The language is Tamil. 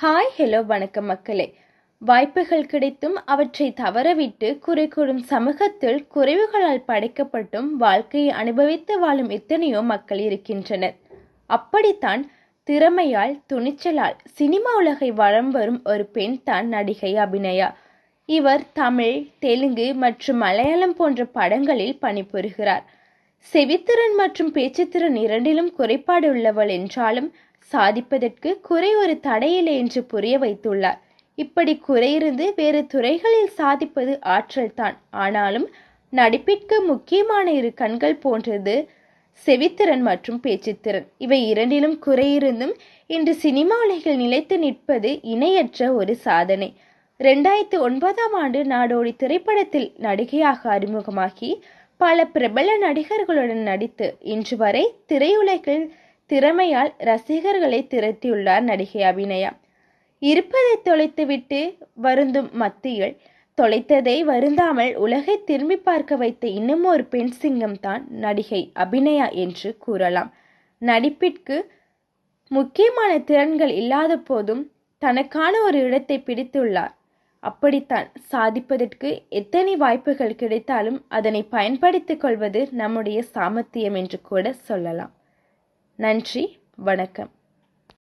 ஹாய் ஹலோ வணக்கம் மக்களே. வாய்ப்புகள் கிடைத்தும் அவற்றை தவறவிட்டு குறை கூறும் சமூகத்தில் குறைவுகளால் படைக்கப்பட்டும் வாழ்க்கையை அனுபவித்து வாழும் எத்தனையோ மக்கள் இருக்கின்றனர். அப்படித்தான் திறமையால் துணிச்சலால் சினிமா உலகை வளம் வரும் ஒரு பெண் தான் நடிகை அபிநயா. இவர் தமிழ் தெலுங்கு மற்றும் மலையாளம் போன்ற படங்களில் பணிபுரிகிறார். செவித்திறன் மற்றும் பேச்சுத்திறன் இரண்டிலும் குறைபாடு உள்ளவள் என்றாலும் சாதிப்பதற்கு குறை ஒரு தடையில்லை என்று புரிய வைத்துள்ளார். இப்படி குறையிருந்து வேறு துறைகளில் சாதிப்பது ஆற்றல்தான் ஆனாலும் நடிப்பிற்கு முக்கியமான இரு கண்கள் போன்றது செவித்திறன் மற்றும் பேச்சுத்திறன். இவை இரண்டிலும் குறையிருந்தும் இன்று சினிமா உலகில் நிலைத்து நிற்பது இணையற்ற ஒரு சாதனை. ரெண்டாயிரத்தி ஒன்பதாம் ஆண்டு நாடோடி திரைப்படத்தில் நடிகையாக அறிமுகமாகி பல பிரபல நடிகர்களுடன் நடித்து இன்று வரை திரையுலகில் திறமையால் ரசிகர்களை திரட்டியுள்ளார் நடிகை அபிநயா. இருப்பதை தொலைத்துவிட்டு வருந்தும் மத்தியில் தொலைத்ததை வருந்தாமல் உலகை திரும்பி பார்க்க வைத்த இன்னும் ஒரு பெண் சிங்கம் தான் நடிகை அபிநயா என்று கூறலாம். நடிப்பிற்கு முக்கியமான திறன்கள் இல்லாத போதும் தனக்கான ஒரு இடத்தை பிடித்துள்ளார். அப்படித்தான் சாதிப்பதற்கு எத்தனை வாய்ப்புகள் கிடைத்தாலும் அதனை பயன்படுத்திக் கொள்வது நம்முடைய சாமர்த்தியம் என்று கூட சொல்லலாம். நன்றி வணக்கம்.